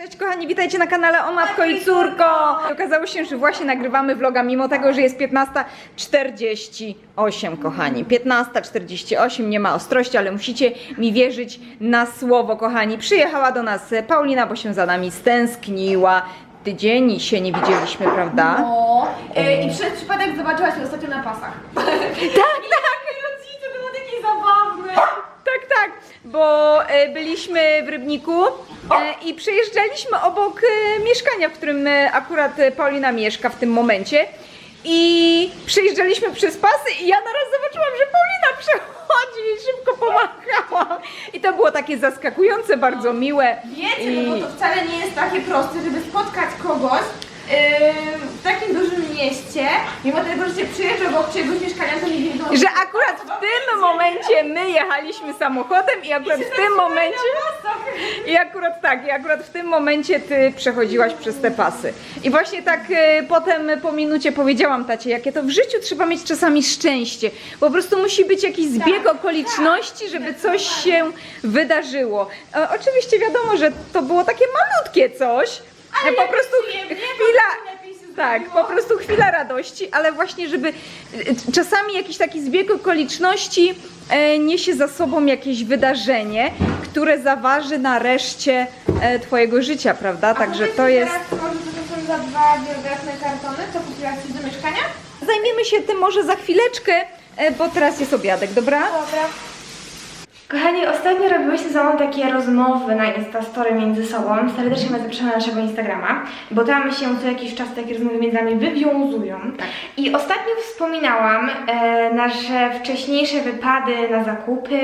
Cześć kochani, witajcie na kanale O Matko i Córko! Okazało się, że właśnie nagrywamy vloga, mimo tego, że jest 15.48 kochani. 15.48, nie ma ostrości, ale musicie mi wierzyć na słowo kochani. Przyjechała do nas Paulina, bo się za nami stęskniła. Tydzień się nie widzieliśmy, prawda? No. E, I przez przypadek zobaczyłaś mnie ostatnio na pasach. tak, tak! Rodzice, to było takie zabawne. Tak, tak, bo e, byliśmy w Rybniku e, i przejeżdżaliśmy obok e, mieszkania, w którym akurat Paulina mieszka w tym momencie. I przejeżdżaliśmy przez pasy i ja naraz zobaczyłam, że Paulina przechodzi i szybko pomachałam. I to było takie zaskakujące, bardzo miłe. Wiecie, no bo to wcale nie jest takie proste, żeby spotkać kogoś w takim dużym mieście, mimo tego, że się przyjeżdża obok czyjegoś mieszkania, to nie wiedzą. Że akurat w tym momencie my jechaliśmy samochodem i akurat w tym momencie... I akurat tak, i akurat w tym momencie ty przechodziłaś przez te pasy. I właśnie tak e, potem po minucie powiedziałam tacie, jakie to w życiu trzeba mieć czasami szczęście. Po prostu musi być jakiś zbieg okoliczności, żeby coś się wydarzyło. E, oczywiście wiadomo, że to było takie malutkie coś. Ale po prostu przyjemnie, chwila. Tak, po prostu chwila radości, ale właśnie, żeby e, czasami jakiś taki zbieg okoliczności e, niesie za sobą jakieś wydarzenie, które zaważy na reszcie e, Twojego życia, prawda? Także to jest. Teraz, może to są za dwa biografne kartony, co kupiłaś do mieszkania? Zajmiemy się tym może za chwileczkę, bo teraz jest obiadek, dobra? Dobra. Kochani, ostatnio robiłyśmy ze mną takie rozmowy na Instastory między sobą. Serdecznie Was zapraszam na naszego Instagrama, bo tam się co jakiś czas takie rozmowy między nami wywiązują. I ostatnio wspominałam e, nasze wcześniejsze wypady na zakupy,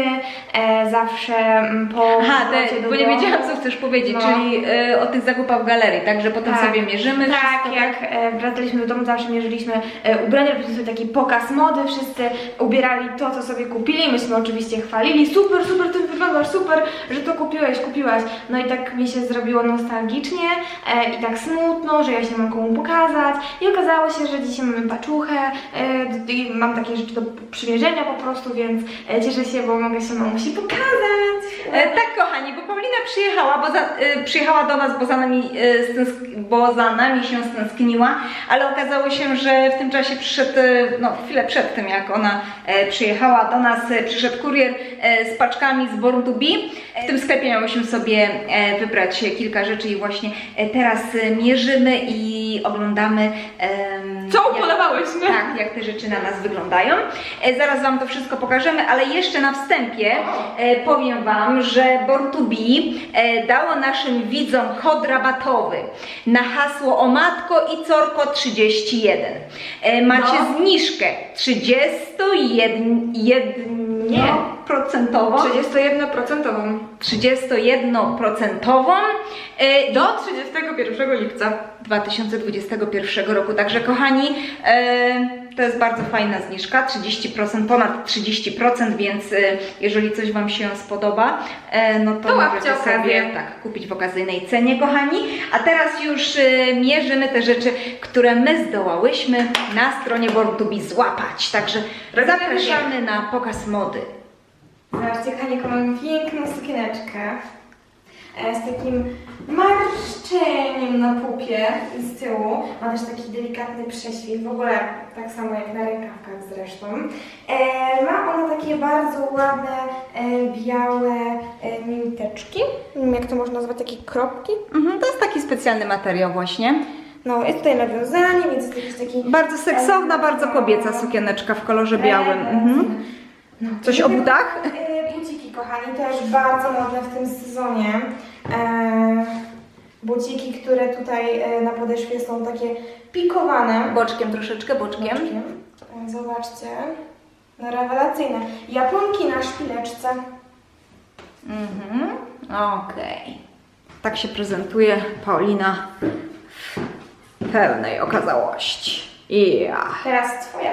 e, zawsze mm, po Aha, powrocie te, do bo nie domu. wiedziałam, co chcesz powiedzieć, No. czyli e, o tych zakupach w galerii, tak? Że potem Tak. sobie mierzymy. Tak, wszystko, jak e, wracaliśmy do domu, zawsze mierzyliśmy e, ubrania, robiliśmy sobie taki pokaz mody, wszyscy ubierali to, co sobie kupili, myśmy oczywiście chwalili, super, super, ty wyglądasz, super, że to kupiłeś, kupiłaś. No i tak mi się zrobiło nostalgicznie e, i tak smutno, że ja się mam komu pokazać i okazało się, że dzisiaj mamy paczuchę e, i mam takie rzeczy do przymierzenia po prostu, więc e, cieszę się, bo mogę się mamusi pokazać. E, tak, kochani, bo Paulina przyjechała, bo za, e, przyjechała do nas, bo za, nami, e, stęsk- bo za nami się stęskniła, ale okazało się, że w tym czasie przyszedł, e, no chwilę przed tym, jak ona e, przyjechała do nas, e, przyszedł kurier e, z paczkami z Born to Be. W tym sklepie miałyśmy sobie e, wybrać kilka rzeczy i właśnie e, teraz e, mierzymy i oglądamy. Co upodobałyśmy? Tak, jak te rzeczy na nas wyglądają. E, Zaraz Wam to wszystko pokażemy, ale jeszcze na wstępie e, powiem Wam, że Born2B e, dało naszym widzom kod rabatowy na hasło o matko i corko 31. E, Macie No. zniżkę 31 nie, procentową. 31% 31% e, Do 31 lipca. 2021 roku. Także kochani, e, to jest bardzo fajna zniżka, 30%, ponad 30%, więc e, jeżeli coś Wam się spodoba, e, no to, To możecie okazję. sobie tak, kupić w okazyjnej cenie, kochani. A teraz już mierzymy te rzeczy, które my zdołałyśmy na stronie Born to Be złapać. Także zapraszamy na pokaz mody. Zobaczcie, Kochani, jaką mam piękną sukieneczkę e, z takim marszczeniem na pupie z tyłu. Ma też taki delikatny prześwit, w ogóle tak samo jak na rękawkach zresztą. E, ma ona takie bardzo ładne, e, białe e, wiem, jak to można nazwać, takie kropki. Mhm, to jest taki specjalny materiał właśnie. No, jest tutaj nawiązanie, więc jest jakiś taki... Bardzo seksowna, bardzo kobieca sukieneczka w kolorze białym. Mhm. Coś o butach? E, Buciki, kochani, też bardzo modne w tym sezonie. E, buciki, które tutaj e, na podeszwie są takie pikowane. Boczkiem troszeczkę, boczkiem. E, Zobaczcie. No rewelacyjne. Japonki na szpileczce. Mhm. Okej. Tak się prezentuje Paulina w pełnej okazałości. Ja. Teraz twoja.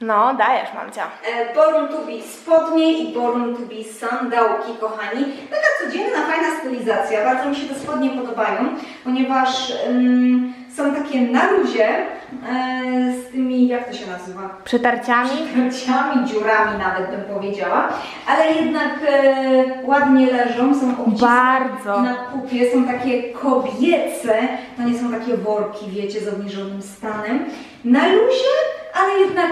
No, dajesz, mamcia. E, Born to be spodnie i Born to be sandałki, kochani. Taka codzienna, fajna stylizacja. Bardzo mi się te spodnie podobają, ponieważ są takie na luzie e, z tymi, jak to się nazywa? Przetarciami? Kręciami, dziurami nawet bym powiedziała, ale jednak e, ładnie leżą, są Bardzo. na pupie, są takie kobiece, to nie są takie worki, wiecie, z obniżonym stanem. Na luzie, ale jednak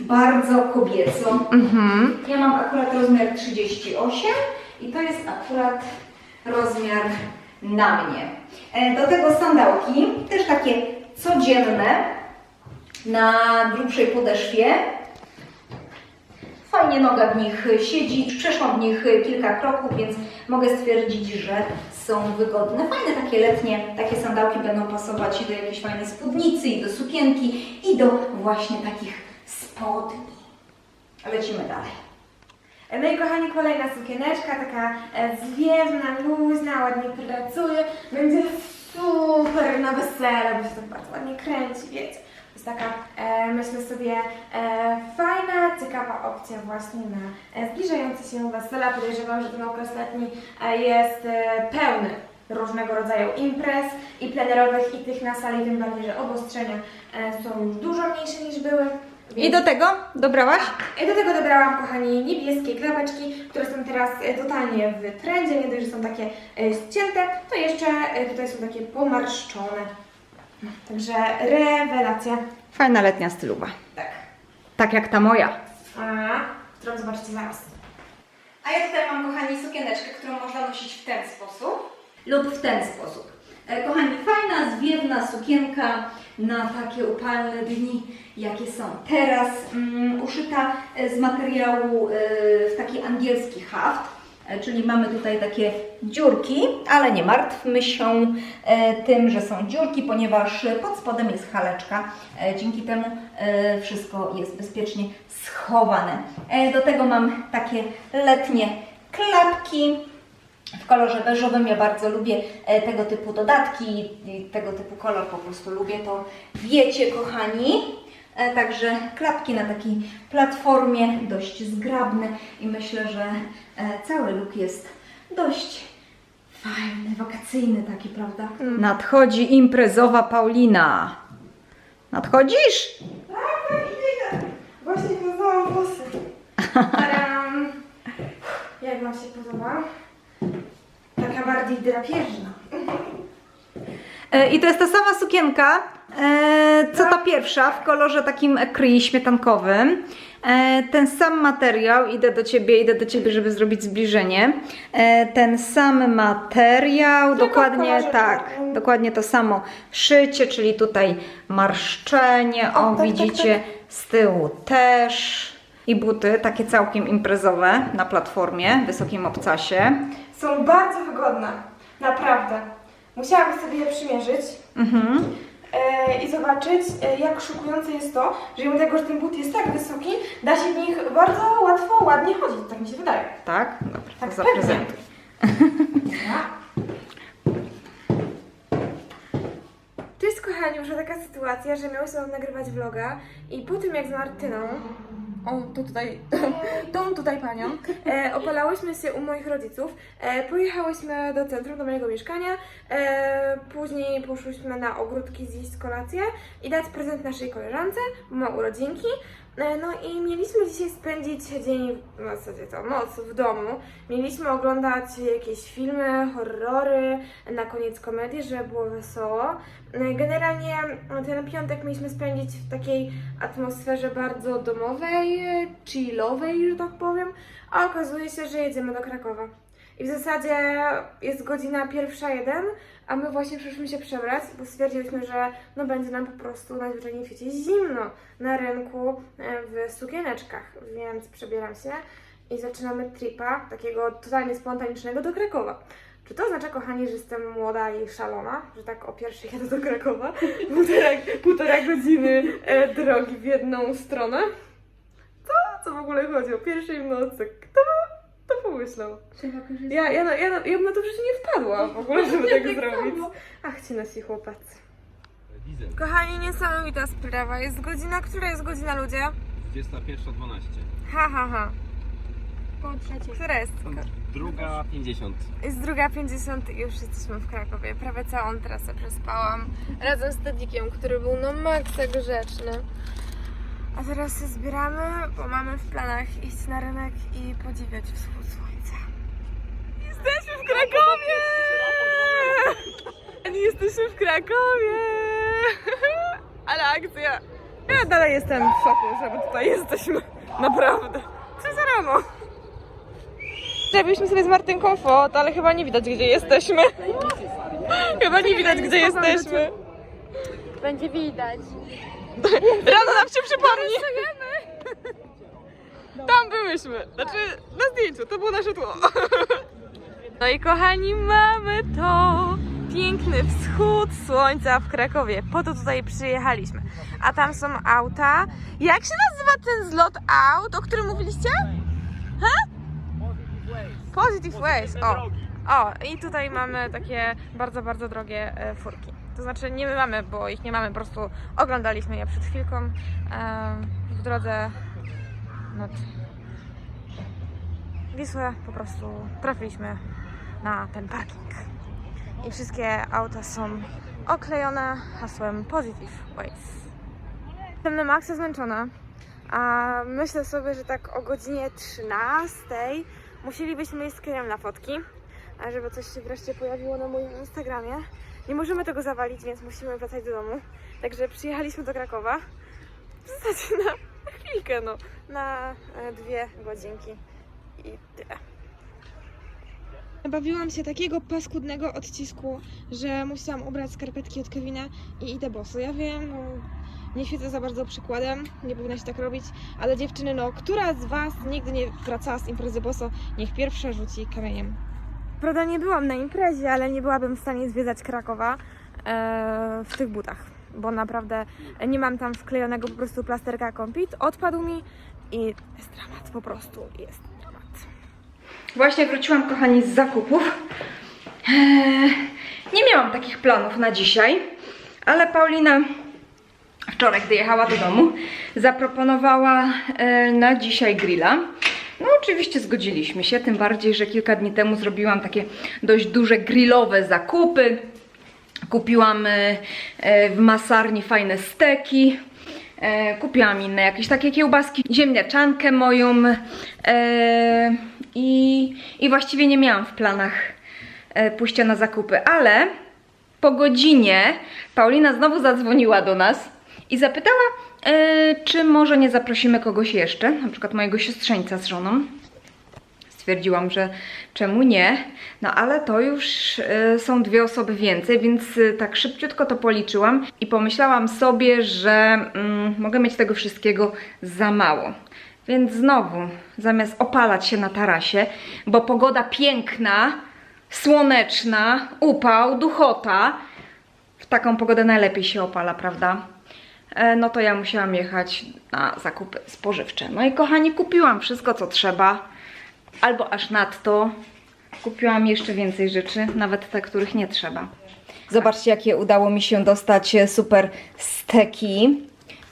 bardzo kobieco. Mhm. Ja mam akurat rozmiar 38 i to jest akurat rozmiar na mnie. E, Do tego sandałki, też takie codzienne, na grubszej podeszwie. Fajnie noga w nich siedzi, przeszłam w nich kilka kroków, więc mogę stwierdzić, że są wygodne. Fajne takie letnie, takie sandałki będą pasować i do jakiejś fajnej spódnicy, i do sukienki, i do właśnie takich spodni. Lecimy dalej. No i kochani, kolejna sukieneczka, taka e, zwiewna, luźna, ładnie pracuje. Będzie super na wesele, bo się tak bardzo ładnie kręci, wiecie. Jest taka, e, myślę sobie, e, fajna, ciekawa opcja właśnie na e, zbliżające się wesela. Podejrzewam, że ten okres letni e, jest e, pełny różnego rodzaju imprez i plenerowych i tych na sali, tym bardziej, że obostrzenia e, są już dużo mniejsze niż były. I do tego dobrałaś? I do tego dobrałam, kochani, niebieskie klapeczki, które są teraz e, totalnie w trendzie. Nie dość, że są takie e, ścięte, to jeszcze e, tutaj są takie pomarszczone. Także rewelacja. Fajna letnia stylowa. Tak. Tak jak ta moja. A, którą zobaczycie zaraz. A ja tutaj mam, kochani, sukieneczkę, którą można nosić w ten sposób lub w ten sposób. E, Kochani, fajna, zwiewna sukienka na takie upalne dni, jakie są teraz. Mm, uszyta e, z materiału e, w taki angielski haft. Czyli mamy tutaj takie dziurki, ale nie martwmy się tym, że są dziurki, ponieważ pod spodem jest haleczka. Dzięki temu wszystko jest bezpiecznie schowane. Do tego mam takie letnie klapki w kolorze beżowym. Ja bardzo lubię e, tego typu dodatki i tego typu kolor po prostu lubię. To wiecie, kochani. E, Także klapki na takiej platformie, dość zgrabne i myślę, że e, cały look jest dość fajny, wakacyjny taki, prawda? Nadchodzi imprezowa Paulina. Nadchodzisz? Właśnie poznałam włosy. Tadam! Jak Wam się podoba? Taka bardziej drapieżna. E, I to jest ta sama sukienka, e, co ta pierwsza, w kolorze takim ecru śmietankowym. E, Ten sam materiał, idę do Ciebie, idę do Ciebie, żeby zrobić zbliżenie. Ten sam materiał, Tylko dokładnie tak, czarnym. dokładnie to samo szycie, czyli tutaj marszczenie, o, O, tak, tak, widzicie, z tyłu też. I buty, takie całkiem imprezowe na platformie, wysokim obcasie. Są bardzo wygodne. Naprawdę. Musiałabym sobie je przymierzyć. Mhm. e, i zobaczyć, e, jak szokujące jest to, że mimo tego, że ten but jest tak wysoki, da się w nich bardzo łatwo, ładnie chodzić. Tak mi się wydaje. Tak? Dobra, Tak, to zaprezentuj. Cześć kochani, już taka sytuacja, że miałyśmy nagrywać vloga i po tym jak z Martyną, o to tutaj, tą tutaj panią, e, opalałyśmy się u moich rodziców, e, pojechałyśmy do centrum, do mojego mieszkania, e, później poszłyśmy na ogródki zjeść kolację i dać prezent naszej koleżance, bo ma urodzinki, No i mieliśmy dzisiaj spędzić dzień, w zasadzie to noc w domu. Mieliśmy oglądać jakieś filmy, horrory, na koniec komedii, żeby było wesoło. E, Generalnie ten piątek mieliśmy spędzić w takiej atmosferze bardzo domowej, e, chillowej, że tak powiem, a okazuje się, że jedziemy do Krakowa. I w zasadzie jest godzina pierwsza jeden, a my właśnie przyszliśmy się przebrać, bo stwierdziliśmy, że no będzie nam po prostu najzwyczajniej w świecie zimno na rynku e, w sukieneczkach, więc przebieram się i zaczynamy tripa takiego totalnie spontanicznego do Krakowa. Czy to oznacza, kochani, że jestem młoda i szalona, że tak o pierwszej jadę do Krakowa? Półtora, półtora godziny e, drogi w jedną stronę? Co? Co w ogóle chodzi? O pierwszej w nocy? Kto to pomyślał? Ja, ja, na- ja, na- ja bym na to w życiu nie wpadła w ogóle, żeby tak zrobić. Ach, ci nasi chłopacy. Kochani, niesamowita sprawa. Jest godzina, która jest godzina ludzie? 21.12. Ha, ha, ha. Która jest? Druga 50. Jest druga 50 i już jesteśmy w Krakowie. Prawie całą trasę przespałam. Razem z Tadikiem, który był no maksa grzeczny. A teraz się zbieramy, bo mamy w planach iść na rynek i podziwiać wschód słońca. Jesteśmy w Krakowie! Jesteśmy w Krakowie! Ale akcja! Ja dalej jestem w szoku, że tutaj jesteśmy. Naprawdę. Co za rano? Zrobiliśmy sobie z Martynką fot, ale chyba nie widać gdzie jesteśmy. Chyba nie widać gdzie jesteśmy. Będzie widać. Rano nam się przypomni. Tam byłyśmy. Znaczy na zdjęciu, to było nasze tło. No i kochani, mamy to. Piękny wschód słońca w Krakowie. Po to tutaj przyjechaliśmy. A tam są auta. Jak się nazywa ten zlot aut, o którym mówiliście? Ha? Positive Ways. O. o, i tutaj mamy takie bardzo, bardzo drogie e, furki. To znaczy nie my mamy, bo ich nie mamy, po prostu oglądaliśmy je przed chwilką w drodze nad Wisłę. Po prostu trafiliśmy na ten parking. I wszystkie auta są oklejone hasłem Positive Ways. Jestem na maksa zmęczona, a myślę sobie, że tak o godzinie 13 musielibyśmy iść z na fotki, żeby coś się wreszcie pojawiło na moim Instagramie. Nie możemy tego zawalić, więc musimy wracać do domu. Także przyjechaliśmy do Krakowa. W zasadzie na, chwilkę, no. Na e, dwie godzinki. I tyle. Bawiłam się takiego paskudnego odcisku, że musiałam ubrać skarpetki od Kevina i idę boso. Ja wiem, no, nie świecę za bardzo przykładem, nie powinna się tak robić, ale dziewczyny, no, która z Was nigdy nie wracała z imprezy boso, niech pierwsza rzuci kamieniem. Prawda, nie byłam na imprezie, ale nie byłabym w stanie zwiedzać Krakowa e, w tych butach, bo naprawdę nie mam tam wklejonego po prostu plasterka kompit. Odpadł mi i jest dramat, po prostu jest dramat. Właśnie wróciłam, kochani, z zakupów. Eee, Nie miałam takich planów na dzisiaj, ale Paulina wczoraj, gdy jechała do domu, zaproponowała e, na dzisiaj grilla. No oczywiście zgodziliśmy się, tym bardziej, że kilka dni temu zrobiłam takie dość duże grillowe zakupy. Kupiłam e, e, w masarni fajne steki. E, kupiłam inne jakieś takie kiełbaski, ziemniaczankę moją i, i właściwie nie miałam w planach pójścia na zakupy, ale po godzinie Paulina znowu zadzwoniła do nas i zapytała, e, czy może nie zaprosimy kogoś jeszcze, na przykład mojego siostrzeńca z żoną. Stwierdziłam, że czemu nie, no ale to już e, są dwie osoby więcej, więc e, tak szybciutko to policzyłam i pomyślałam sobie, że mm, mogę mieć tego wszystkiego za mało. Więc znowu, zamiast opalać się na tarasie, bo pogoda piękna, słoneczna, upał, duchota, w taką pogodę najlepiej się opala, prawda? E, No to ja musiałam jechać na zakupy spożywcze. No i kochani, kupiłam wszystko, co trzeba, albo aż nadto. Kupiłam jeszcze więcej rzeczy, nawet te, których nie trzeba. Zobaczcie, jakie udało mi się dostać e, super steki.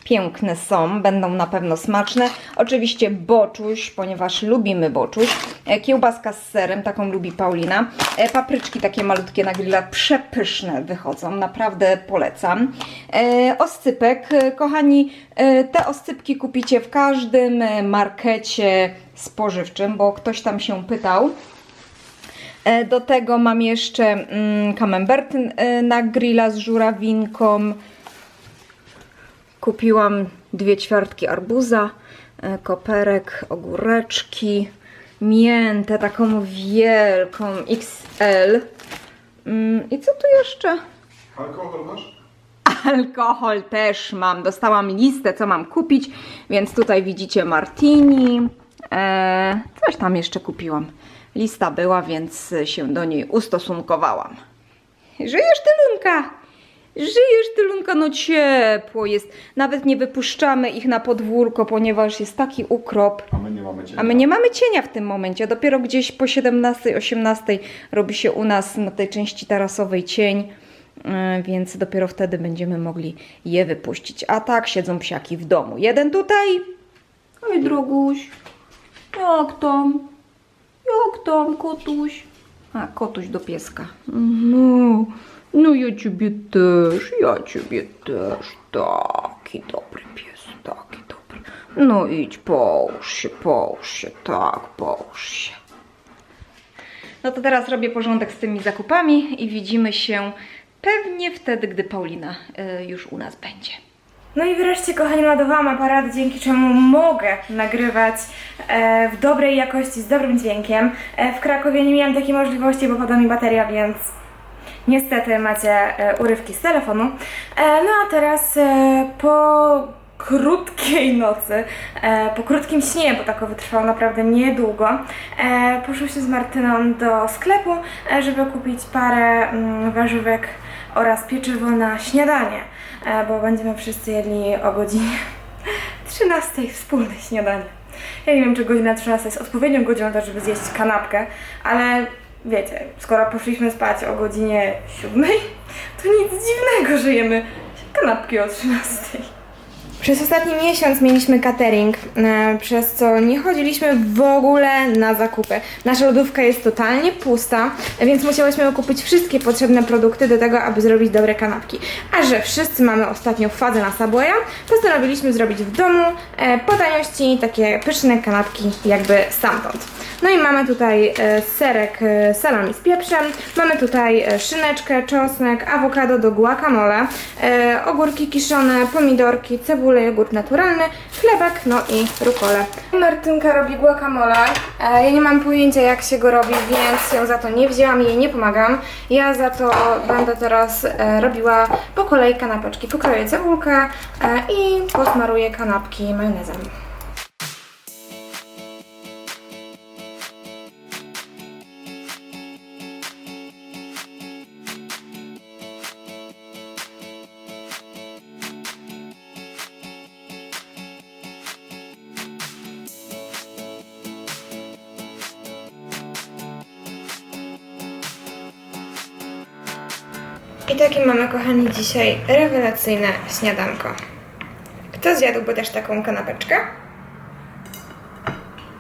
Piękne są, będą na pewno smaczne. Oczywiście boczuś, ponieważ lubimy boczuś. E, Kiełbaska z serem, taką lubi Paulina. E, Papryczki takie malutkie na grilla, przepyszne wychodzą, naprawdę polecam. E, Oscypek, kochani, te oscypki kupicie w każdym markecie spożywczym, bo ktoś tam się pytał. Do tego mam jeszcze mm, camembert na grilla z żurawinką. Kupiłam dwie ćwiartki arbuza, e, koperek, ogóreczki, miętę taką wielką XL. Mm, I co tu jeszcze? Alkohol masz? Alkohol też mam. Dostałam listę, co mam kupić, więc tutaj widzicie martini. E, coś tam jeszcze kupiłam. Lista była, więc się do niej ustosunkowałam. Żyjesz, Tylunka? Żyjesz, Tylunka? No ciepło jest. Nawet nie wypuszczamy ich na podwórko, ponieważ jest taki ukrop. A my nie mamy cienia. A my nie mamy cienia w tym momencie. Dopiero gdzieś po 17-18 robi się u nas na tej części tarasowej cień, yy, więc dopiero wtedy będziemy mogli je wypuścić. A tak siedzą psiaki w domu. Jeden tutaj, Hej, droguś. Jak tam? Jak tam, kotuś? A, kotuś do pieska. No, no ja ciebie też, ja ciebie też. Taki dobry pies, taki dobry. No idź, połóż się, połóż się, tak, połóż się. No to teraz robię porządek z tymi zakupami i widzimy się pewnie wtedy, gdy Paulina y, już u nas będzie. No i wreszcie, kochani, ładowałam aparat, dzięki czemu mogę nagrywać e, w dobrej jakości, z dobrym dźwiękiem. E, w Krakowie nie miałam takiej możliwości, bo pada mi bateria, więc niestety macie e, urywki z telefonu. E, no a teraz e, po krótkiej nocy, po krótkim śnie, bo takowy trwał naprawdę niedługo, poszłyśmy z Martyną do sklepu, żeby kupić parę mm, warzywek oraz pieczywo na śniadanie, bo będziemy wszyscy jedli o godzinie 13 wspólne śniadanie. Ja nie wiem, czy godzina 13 jest odpowiednią godziną też, żeby zjeść kanapkę, ale wiecie, skoro poszliśmy spać o godzinie 7, to nic dziwnego, że jemy kanapki o 13. Przez ostatni miesiąc mieliśmy catering, e, przez co nie chodziliśmy w ogóle na zakupy. Nasza lodówka jest totalnie pusta, więc musiałyśmy kupić wszystkie potrzebne produkty do tego, aby zrobić dobre kanapki. A że wszyscy mamy ostatnio fazę na Subwaya, postanowiliśmy zrobić w domu e, po taniości takie pyszne kanapki jakby stamtąd. No i mamy tutaj e, serek salami z pieprzem, mamy tutaj szyneczkę, czosnek, awokado do guacamole, ogórki kiszone, pomidorki, cebulę, jogurt naturalny, chlebek, no i rukolę. Martynka robi guacamole. E, ja nie mam pojęcia jak się go robi, więc ją za to nie wzięłam i jej nie pomagam. Ja za to będę teraz e, robiła po kolei kanapeczki. Pokroję cebulkę e, i posmaruję kanapki majonezem. Mamy, kochani, dzisiaj rewelacyjne śniadanko. Kto zjadłby też taką kanapeczkę?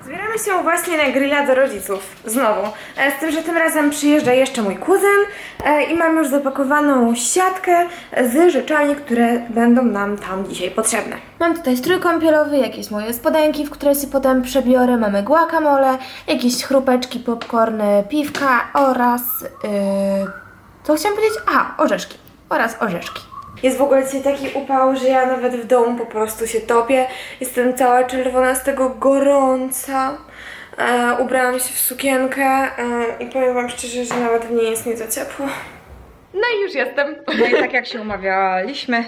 Zbieramy się właśnie na grilla do rodziców. Znowu. E, Z tym, że tym razem przyjeżdża jeszcze mój kuzyn e, i mam już zapakowaną siatkę z rzeczami, które będą nam tam dzisiaj potrzebne. Mam tutaj strój kąpielowy, jakieś moje spodenki, w które się potem przebiorę. Mamy guacamole, jakieś chrupeczki, popcorny, piwka oraz... Yy, co chciałam powiedzieć? Aha, orzeszki. Oraz orzeszki. Jest w ogóle dzisiaj taki upał, że ja nawet w domu po prostu się topię. Jestem cała czerwona z tego gorąca. E, ubrałam się w sukienkę e, i powiem wam szczerze, że nawet w niej jest nie za ciepło. No i już jestem. No i tak jak się umawialiśmy,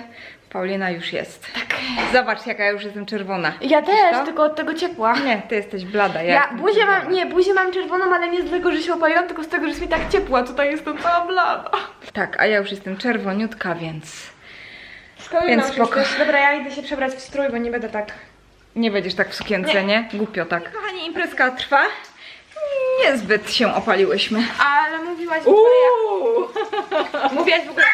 Paulina już jest. Tak. Zobacz, jaka ja już jestem czerwona. Ja Widzisz też, to? tylko od tego ciepła. Nie, ty jesteś blada. Ja, Ja buzię mam, nie, buzię mam czerwoną, ale nie z tego, że się opaliłam, tylko z tego, że jest mi tak ciepła. Tutaj jestem cała blada. Tak, a ja już jestem czerwoniutka, więc Szkoły Więc spoko. Dobra, ja idę się przebrać w strój, bo nie będę tak... nie będziesz tak w sukience, nie? Głupio tak. Kochani, imprezka trwa. Niezbyt się opaliłyśmy. Ale mówiłaś w ogóle jak... Mówiłaś w ogóle?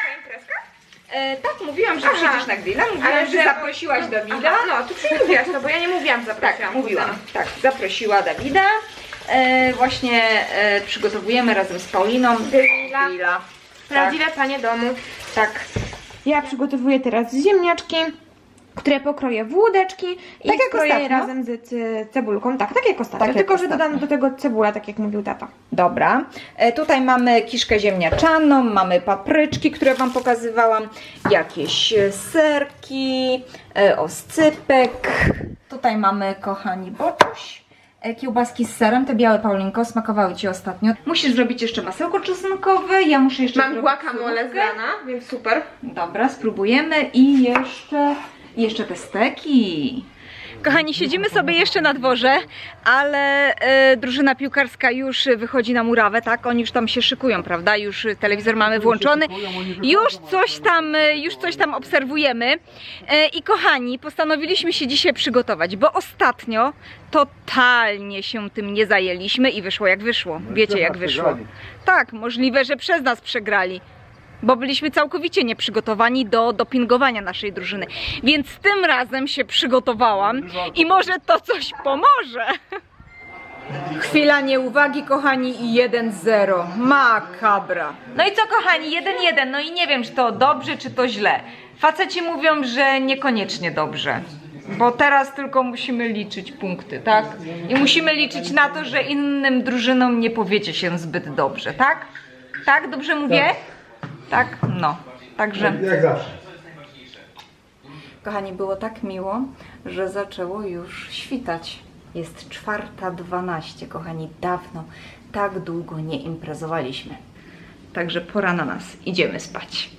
E, tak, mówiłam, że Aha. przyjdziesz na grilla. Mówiłam, Ale że że- zaprosiłaś Dawida. Aha, no, tu przymówiłaś to, bo ja nie mówiłam zapraszam. Tak, mówiłam. Tak, zaprosiła Dawida. E, właśnie e, przygotowujemy razem z Pauliną Grilla. grilla. Prawdziwe panie domu. Tak. Ja przygotowuję teraz ziemniaczki, które pokroję w łódeczki i Tak je ostatnio? razem z ce- cebulką. Tak, tak jak ostatnio, Tak jak tylko że ostatnio. dodam do tego cebulę, tak jak mówił tata. Dobra. E, tutaj mamy kiszkę ziemniaczaną, mamy papryczki, które Wam pokazywałam, jakieś e, serki, e, oscypek. Tutaj mamy, kochani, botuś. e, Kiełbaski z serem, te białe Paulinko, smakowały Ci ostatnio. Musisz zrobić jeszcze masełko czosnkowe, ja muszę jeszcze Mam zrobić guacamole surówkę. zlana, więc super. Dobra, spróbujemy i jeszcze, jeszcze te steki. Kochani, siedzimy sobie jeszcze na dworze, ale e, drużyna piłkarska już wychodzi na murawę, tak? Oni już tam się szykują, prawda? Już telewizor mamy włączony. Już coś tam, e, już coś tam obserwujemy. E, I kochani, postanowiliśmy się dzisiaj przygotować, bo ostatnio totalnie się tym nie zajęliśmy i wyszło jak wyszło. Wiecie jak wyszło. Tak, możliwe, że przez nas przegrali. Bo byliśmy całkowicie nieprzygotowani do dopingowania naszej drużyny. Więc tym razem się przygotowałam i może to coś pomoże. Chwila nieuwagi, kochani, i 1-0. Makabra. No i co, kochani, 1-1. No i nie wiem, czy to dobrze, czy to źle. Faceci mówią, że niekoniecznie dobrze. Bo teraz tylko musimy liczyć punkty, tak? I musimy liczyć na to, że innym drużynom nie powiedzie się zbyt dobrze, tak? Tak? Dobrze mówię? Tak? No. Także. Jak zawsze. Kochani, było tak miło, że zaczęło już świtać. Jest czwarta dwanaście, kochani, dawno tak długo nie imprezowaliśmy. Także pora na nas. Idziemy spać.